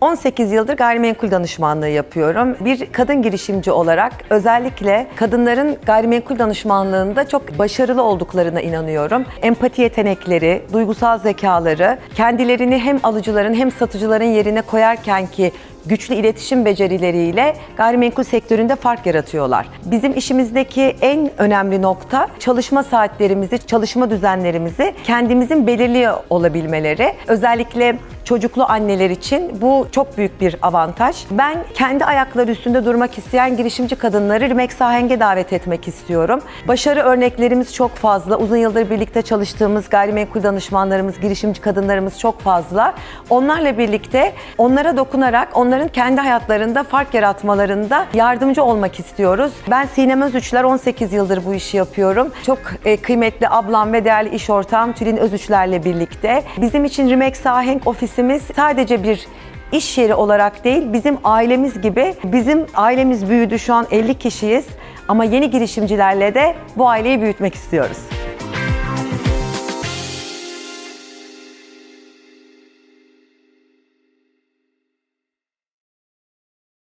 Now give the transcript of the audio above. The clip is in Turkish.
18 yıldır gayrimenkul danışmanlığı yapıyorum. Bir kadın girişimci olarak özellikle kadınların gayrimenkul danışmanlığında çok başarılı olduklarına inanıyorum. Empati yetenekleri, duygusal zekaları, kendilerini hem alıcıların hem satıcıların yerine koyarken ki güçlü iletişim becerileriyle gayrimenkul sektöründe fark yaratıyorlar. Bizim işimizdeki en önemli nokta çalışma saatlerimizi, çalışma düzenlerimizi kendimizin belirliyor olabilmeleri. Özellikle çocuklu anneler için bu çok büyük bir avantaj. Ben kendi ayakları üstünde durmak isteyen girişimci kadınları Rimex Aheng'e davet etmek istiyorum. Başarı örneklerimiz çok fazla. Uzun yıldır birlikte çalıştığımız gayrimenkul danışmanlarımız, girişimci kadınlarımız çok fazla. Onlarla birlikte onlara dokunarak onların kendi hayatlarında fark yaratmalarında yardımcı olmak istiyoruz. Ben Sinem Özüçler 18 yıldır bu işi yapıyorum. Çok e, kıymetli ablam ve değerli iş ortağım Tülin Özüçler'le birlikte. Bizim için Rimex Ahenk ofisimiz sadece bir iş yeri olarak değil, bizim ailemiz gibi. Bizim ailemiz büyüdü, şu an 50 kişiyiz. Ama yeni girişimcilerle de bu aileyi büyütmek istiyoruz.